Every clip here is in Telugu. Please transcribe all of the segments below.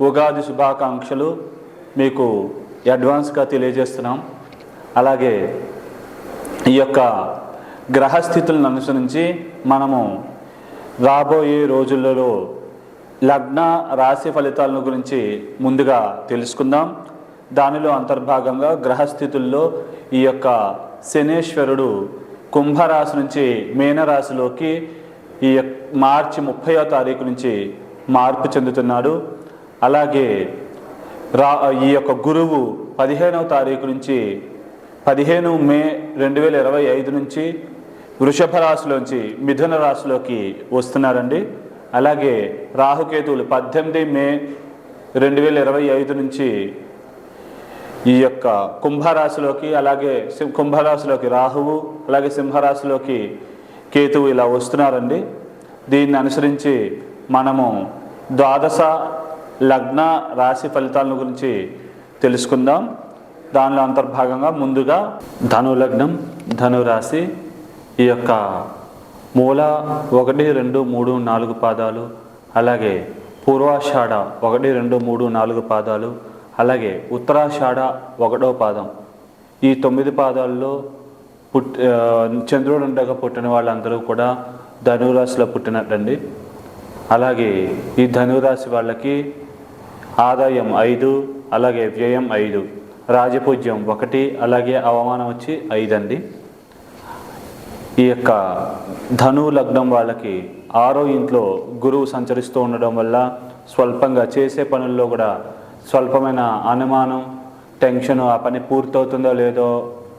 ఉగాది శుభాకాంక్షలు మీకు అడ్వాన్స్గా తెలియజేస్తున్నాం. అలాగే ఈ యొక్క గ్రహస్థితులను అనుసరించి మనము రాబోయే రోజులలో లగ్న రాశి ఫలితాలను గురించి ముందుగా తెలుసుకుందాం. దానిలో అంతర్భాగంగా గ్రహస్థితుల్లో ఈ యొక్క శనేశ్వరుడు కుంభరాశి నుంచి మీనరాశిలోకి ఈ యొక్క మార్చి ముప్పయో తారీఖు నుంచి మార్పు చెందుతున్నాడు. అలాగే రా ఈ యొక్క గురువు పదిహేనవ తారీఖు నుంచి పదిహేను మే రెండు వేల ఇరవై ఐదు నుంచి వృషభ రాశిలోంచి మిథున రాశిలోకి వస్తున్నారండి. అలాగే రాహుకేతువులు పద్దెనిమిది మే రెండు వేల ఇరవై ఐదు నుంచి ఈ యొక్క కుంభరాశిలోకి అలాగే కుంభరాశిలోకి రాహువు అలాగే సింహరాశిలోకి కేతువు ఇలా వస్తున్నారండి. దీన్ని అనుసరించి మనము ద్వాదశ లగ్న రాశి ఫలితాల గురించి తెలుసుకుందాం. దానిలో అంతర్భాగంగా ముందుగా ధను లగ్నం ధనురాశి ఈ యొక్క మూల ఒకటి రెండు మూడు నాలుగు పాదాలు అలాగే పూర్వాషాఢ ఒకటి రెండు మూడు నాలుగు పాదాలు అలాగే ఉత్తరాషాఢ ఒకటో పాదం. ఈ తొమ్మిది పాదాల్లో పుట్ చంద్రుడు ఉండగా పుట్టిన వాళ్ళందరూ కూడా ధనురాశిలో పుట్టినట్టండి. అలాగే ఈ ధనురాశి వాళ్ళకి ఆదాయం ఐదు అలాగే వ్యయం ఐదు. రాజపూజ్యం ఒకటి అలాగే అవమానం వచ్చి ఐదు అండి ఈ యొక్క ధను లగ్నం వాళ్ళకి ఆరో ఇంట్లో గురువు సంచరిస్తూ ఉండడం వల్ల స్వల్పంగా చేసే పనుల్లో కూడా స్వల్పమైన అనుమానం టెన్షన్ ఆ పని పూర్తవుతుందో లేదో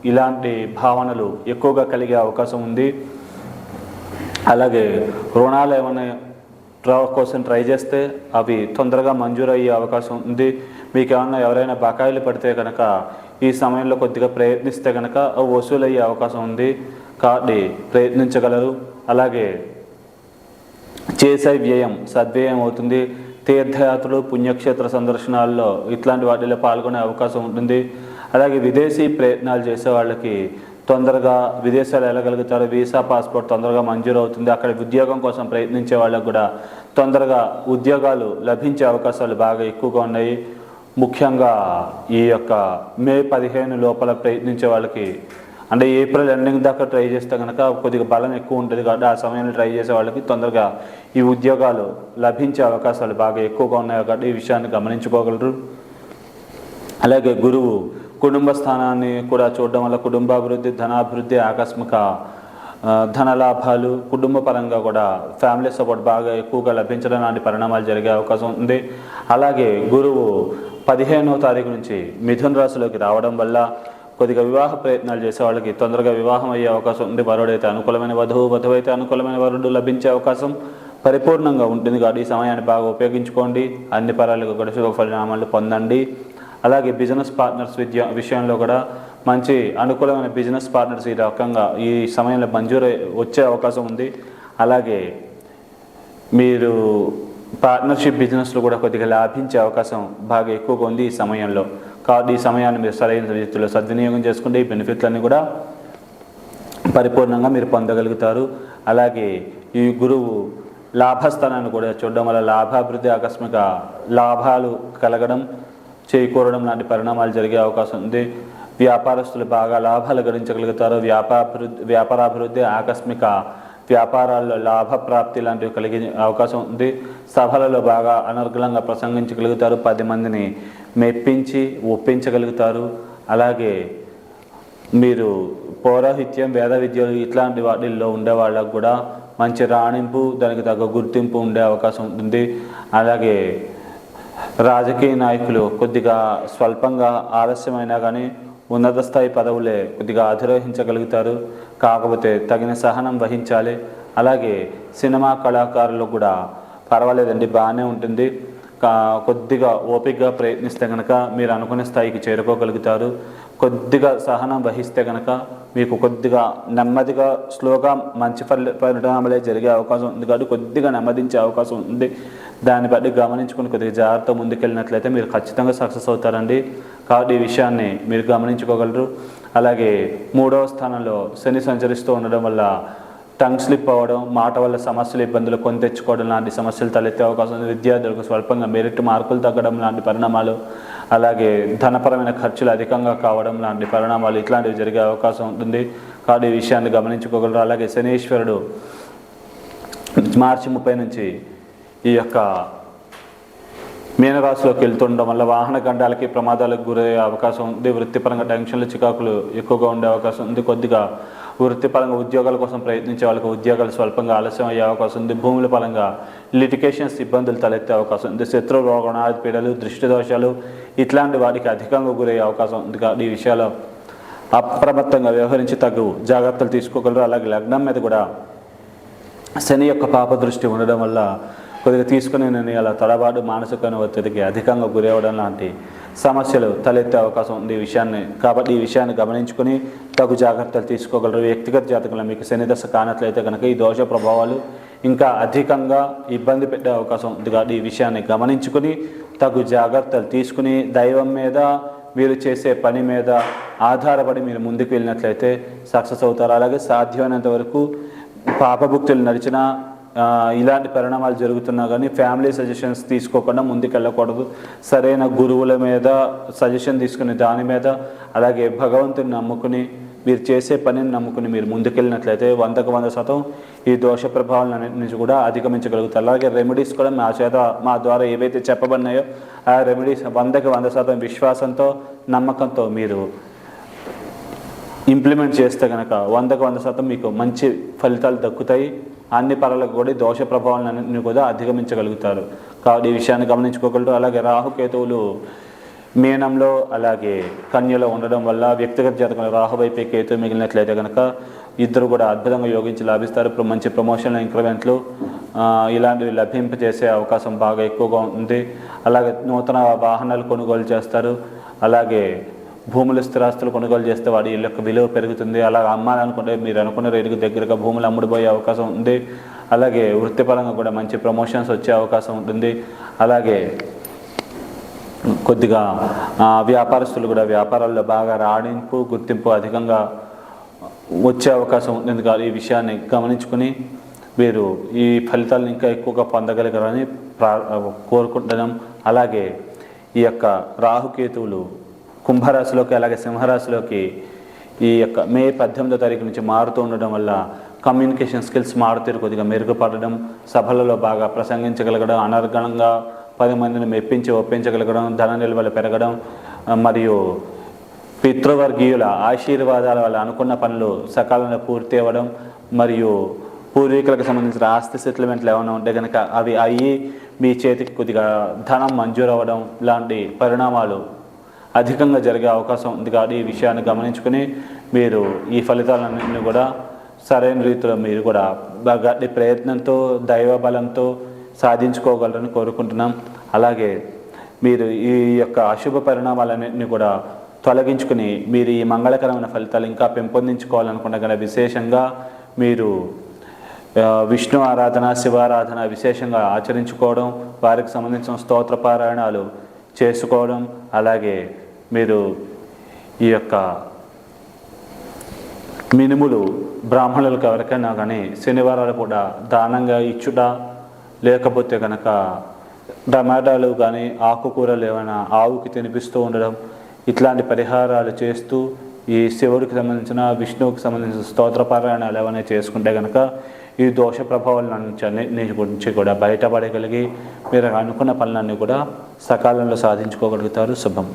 ఇలాంటి భావనలు ఎక్కువగా కలిగే అవకాశం ఉంది. అలాగే రుణాలు ఏమైనా కోసం ట్రై చేస్తే అవి తొందరగా మంజూరు అయ్యే అవకాశం ఉంది. మీకు ఏమన్నా ఎవరైనా బకాయిలు పడితే కనుక ఈ సమయంలో కొద్దిగా ప్రయత్నిస్తే కనుక వసూలయ్యే వసూలు అయ్యే అవకాశం ఉంది. కాబట్టి ప్రయత్నించగలరు. అలాగే చేసే వ్యయం సద్వ్యయం అవుతుంది. తీర్థయాత్రలు పుణ్యక్షేత్ర సందర్శనాల్లో ఇట్లాంటి వాటిలో పాల్గొనే అవకాశం ఉంటుంది. అలాగే విదేశీ ప్రయత్నాలు చేసే వాళ్ళకి తొందరగా విదేశాలు వెళ్ళగలుగుతారు వీసా పాస్పోర్ట్ తొందరగా మంజూరు అవుతుంది అక్కడ ఉద్యోగం కోసం ప్రయత్నించే వాళ్ళకు కూడా తొందరగా ఉద్యోగాలు లభించే అవకాశాలు బాగా ఎక్కువగా ఉన్నాయి. ముఖ్యంగా ఈ యొక్క మే పదిహేను లోపల ప్రయత్నించే వాళ్ళకి అంటే ఏప్రిల్ ఎండింగ్ దాకా ట్రై చేస్తే కనుక కొద్దిగా బలం ఎక్కువ ఉంటుంది కాబట్టి ఆ సమయంలో ట్రై చేసే వాళ్ళకి తొందరగా ఈ ఉద్యోగాలు లభించే అవకాశాలు బాగా ఎక్కువగా ఉన్నాయి కాబట్టి ఈ విషయాన్ని గమనించుకోగలరు. అలాగే గురువు కుటుంబ స్థానాన్ని కూడా చూడడం వల్ల కుటుంబాభివృద్ధి ధనాభివృద్ధి ఆకస్మిక ధన లాభాలు కుటుంబ పరంగా కూడా ఫ్యామిలీ సపోర్ట్ బాగా ఎక్కువగా లభించడం లాంటి పరిణామాలు జరిగే అవకాశం ఉంది. అలాగే గురువు పదిహేనో తారీఖు నుంచి మిథున్ రాశిలోకి రావడం వల్ల కొద్దిగా వివాహ ప్రయత్నాలు చేసే వాళ్ళకి తొందరగా వివాహం అయ్యే అవకాశం ఉంది. వరుడైతే అనుకూలమైన వధువు వధువు అయితే అనుకూలమైన వరుడు లభించే అవకాశం పరిపూర్ణంగా ఉంటుంది. కాబట్టి ఈ సమయాన్ని బాగా ఉపయోగించుకోండి. అన్ని పరాలకు కూడా శుభ పరిణామాలు పొందండి. అలాగే బిజినెస్ పార్ట్నర్స్ విద్య విషయంలో కూడా మంచి అనుకూలమైన బిజినెస్ పార్ట్నర్స్ ఈ రకంగా ఈ సమయంలో మంజూరు వచ్చే అవకాశం ఉంది. అలాగే మీరు పార్ట్నర్షిప్ బిజినెస్లో కూడా కొద్దిగా లాభించే అవకాశం బాగా ఎక్కువగా ఉంది ఈ సమయంలో. కాబట్టి ఈ సమయాన్ని మీరు సరైన రీతిలో సద్వినియోగం చేసుకుంటే ఈ బెనిఫిట్లన్నీ కూడా పరిపూర్ణంగా మీరు పొందగలుగుతారు. అలాగే ఈ గురువు లాభస్థానాన్ని కూడా చూడడం వల్ల లాభాభివృద్ధి ఆకస్మిక లాభాలు కలగడం చేకూరడం లాంటి పరిణామాలు జరిగే అవకాశం ఉంది. వ్యాపారస్తులు బాగా లాభాలు గడించగలుగుతారు వ్యాపారాభివృద్ధి వ్యాపారాభివృద్ధి ఆకస్మిక వ్యాపారాల్లో లాభ ప్రాప్తి లాంటివి కలిగే అవకాశం ఉంది. సభలలో బాగా అనర్గళంగా ప్రసంగించగలుగుతారు. పది మందిని మెప్పించి ఒప్పించగలుగుతారు. అలాగే మీరు పౌరోహిత్యం వేద విద్యలు ఇట్లాంటి వాటిల్లో ఉండే వాళ్ళకు కూడా మంచి రాణింపు దానికి తగ్గ గుర్తింపు ఉండే అవకాశం ఉంటుంది. అలాగే రాజకీయ నాయకులు కొద్దిగా స్వల్పంగా ఆలస్యమైనా కానీ ఉన్నత స్థాయి పదవులే కొద్దిగా అధిరోహించగలుగుతారు. కాకపోతే తగిన సహనం వహించాలి. అలాగే సినిమా కళాకారులు కూడా పర్వాలేదండి బాగానే ఉంటుంది. కొద్దిగా ఓపికగా ప్రయత్నిస్తే కనుక మీరు అనుకునే స్థాయికి చేరుకోగలుగుతారు. కొద్దిగా సహనం వహిస్తే కనుక మీకు కొద్దిగా నెమ్మదిగా స్లోగా మంచి ఫలి పరిణామాలే జరిగే అవకాశం ఉంది. కాబట్టి కొద్దిగా నెమ్మదించే అవకాశం ఉంది. దాన్ని బట్టి గమనించుకుని కొద్దిగా జాగ్రత్త ముందుకెళ్ళినట్లయితే మీరు ఖచ్చితంగా సక్సెస్ అవుతారండి. కాబట్టి ఈ విషయాన్ని మీరు గమనించుకోగలరు. అలాగే మూడవ స్థానంలో శని సంచరిస్తూ ఉండడం వల్ల టంగ్ స్లిప్ అవ్వడం మాట వల్ల సమస్యలు ఇబ్బందులు కొని తెచ్చుకోవడం లాంటి సమస్యలు తలెత్తే అవకాశం ఉంది. విద్యార్థులకు స్వల్పంగా మెరిట్ మార్కులు తగ్గడం లాంటి పరిణామాలు అలాగే ధనపరమైన ఖర్చులు అధికంగా కావడం లాంటి పరిణామాలు ఇట్లాంటివి జరిగే అవకాశం ఉంటుంది. కాబట్టి ఈ విషయాన్ని గమనించుకోగలరు. అలాగే శనీశ్వరుడు మార్చి ముప్పై నుంచి ఈ యొక్క మీనరాశిలోకి వెళ్తుండడం వల్ల వాహన గండాలకి ప్రమాదాలకు గురయ్యే అవకాశం ఉంది. వృత్తిపరంగా టెన్షన్లు చికాకులు ఎక్కువగా ఉండే అవకాశం ఉంది. కొద్దిగా వృత్తిపరంగా ఉద్యోగాల కోసం ప్రయత్నించే వాళ్ళకి ఉద్యోగాలు స్వల్పంగా ఆలస్యం అయ్యే అవకాశం ఉంది. భూముల పరంగా లిటికేషన్స్ ఇబ్బందులు తలెత్తే అవకాశం ఉంది. శత్రు రోగణాది పీడలు దృష్టి దోషాలు ఇట్లాంటి వాటికి అధికంగా గురయ్యే అవకాశం ఉంది. కాబట్టి ఈ విషయాలు అప్రమత్తంగా వ్యవహరించి తగు జాగ్రత్తలు తీసుకోగలరు. అలాగే లగ్నం మీద కూడా శని యొక్క పాప దృష్టి ఉండడం వల్ల కొద్దిగా తీసుకునే నిర్ణయాల తడబాటు మానసిక ఒత్తిడికి అధికంగా గురవడం లాంటి సమస్యలు తలెత్తే అవకాశం ఉంది ఈ విషయాన్ని. కాబట్టి ఈ విషయాన్ని గమనించుకొని తగు జాగ్రత్తలు తీసుకోగలరు. వ్యక్తిగత జాతకంలో మీకు శనిదశ కానట్లయితే కనుక ఈ దోష ప్రభావాలు ఇంకా అధికంగా ఇబ్బంది పెట్టే అవకాశం ఉంది కాబట్టి ఈ విషయాన్ని గమనించుకుని తగు జాగ్రత్తలు తీసుకుని దైవం మీద మీరు చేసే పని మీద ఆధారపడి మీరు ముందుకు వెళ్ళినట్లయితే సక్సెస్ అవుతారు. అలాగే సాధ్యమైనంత వరకు పాపభుక్తులు నడిచిన ఇలాంటి పరిణామాలు జరుగుతున్నా కానీ ఫ్యామిలీ సజెషన్స్ తీసుకోకుండా ముందుకెళ్ళకూడదు. సరైన గురువుల మీద సజెషన్ తీసుకుని దాని మీద అలాగే భగవంతుని నమ్ముకుని మీరు చేసే పనిని నమ్ముకుని మీరు ముందుకెళ్ళినట్లయితే వందకు వంద శాతం ఈ దోష ప్రభావాలన్నింటి నుంచి కూడా అధిగమించగలుగుతారు. అలాగే రెమెడీస్ కూడా మా చేత మా ద్వారా ఏవైతే చెప్పబడినాయో ఆ రెమెడీస్ వందకి వంద శాతం విశ్వాసంతో నమ్మకంతో మీరు ఇంప్లిమెంట్ చేస్తే కనుక వందకు వంద శాతం మీకు మంచి ఫలితాలు దక్కుతాయి. అన్ని పరాలకు కూడా దోష ప్రభావాలను కూడా అధిగమించగలుగుతారు. కాబట్టి ఈ విషయాన్ని గమనించుకోగలరు. అలాగే రాహుకేతువులు మీనంలో అలాగే కన్యలో ఉండడం వల్ల వ్యక్తిగత జాతకంలో రాహు వైపే కేతు మిగిలినట్లయితే కనుక ఇద్దరు కూడా అద్భుతంగా యోగించి లాభిస్తారు. ఇప్పుడు మంచి ప్రమోషన్లు ఇంక్రిమెంట్లు ఇలాంటివి లభింపజేసే అవకాశం బాగా ఎక్కువగా ఉంది. అలాగే నూతన వాహనాలు కొనుగోలు చేస్తారు. అలాగే భూములు స్థిరాస్తులు కొనుగోలు చేస్తే వాడి ఇళ్ళ యొక్క విలువ పెరుగుతుంది. అలా అమ్మాలనుకుంటే మీరు అనుకున్న రేటుకు దగ్గరగా భూములు అమ్ముడుపోయే అవకాశం ఉంది. అలాగే వృత్తిపరంగా కూడా మంచి ప్రమోషన్స్ వచ్చే అవకాశం ఉంటుంది. అలాగే కొద్దిగా వ్యాపారస్తులు కూడా వ్యాపారాల్లో బాగా రాణింపు గుర్తింపు అధికంగా వచ్చే అవకాశం ఉంటుంది కాదు ఈ విషయాన్ని గమనించుకుని వీరు ఈ ఫలితాలను ఇంకా ఎక్కువగా పొందగలిగారని ప్రా కోరుకుంటున్నాం. అలాగే ఈ యొక్క రాహుకేతువులు కుంభరాశిలోకి అలాగే సింహరాశిలోకి ఈ యొక్క మే పద్దెనిమిదో తారీఖు నుంచి మారుతూ ఉండడం వల్ల కమ్యూనికేషన్ స్కిల్స్ మారుతీరు కొద్దిగా మెరుగుపడడం సభలలో బాగా ప్రసంగించగలగడం అనర్గణంగా పది మందిని మెప్పించి ఒప్పించగలగడం ధన నిల్వలు పెరగడం మరియు పితృవర్గీయుల ఆశీర్వాదాల వల్ల అనుకున్న పనులు సకాలంలో పూర్తి అవ్వడం మరియు పూర్వీకులకు సంబంధించిన ఆస్తి సెటిల్మెంట్లు ఏమైనా ఉంటే కనుక అవి అయ్యి మీ చేతికి కొద్దిగా ధనం మంజూరు అవ్వడం లాంటి పరిణామాలు అధికంగా జరిగే అవకాశం ఉంది కాబట్టి ఈ విషయాన్ని గమనించుకుని మీరు ఈ ఫలితాలన్నింటినీ కూడా సరైన రీతిలో మీరు కూడా గట్టి ప్రయత్నంతో దైవ బలంతో సాధించుకోగలరని కోరుకుంటున్నాం. అలాగే మీరు ఈ యొక్క అశుభ పరిణామాలన్నింటినీ కూడా తొలగించుకుని మీరు ఈ మంగళకరమైన ఫలితాలు ఇంకా పెంపొందించుకోవాలనుకున్న విశేషంగా మీరు విష్ణు ఆరాధన శివారాధన విశేషంగా ఆచరించుకోవడం వారికి సంబంధించిన స్తోత్ర పారాయణాలు చేసుకోవడం అలాగే మీరు ఈ యొక్క మినుములు బ్రాహ్మణులకు ఎవరికైనా కానీ శనివారాలు కూడా దానంగా ఇచ్చుట లేకపోతే కనుక టమాటాలు కానీ ఆకుకూరలు ఏమైనా ఆవుకి తినిపిస్తూ ఉండడం ఇట్లాంటి పరిహారాలు చేస్తూ ఈ శివుడికి సంబంధించిన విష్ణువుకి సంబంధించిన స్తోత్ర పారాయణాలు ఏమైనా చేసుకుంటే కనుక ఈ దోష ప్రభావాల నుంచి గురించి కూడా బయటపడగలిగి మీరు అనుకున్న పనులన్నీ కూడా సకాలంలో సాధించుకోగలుగుతారు. శుభం.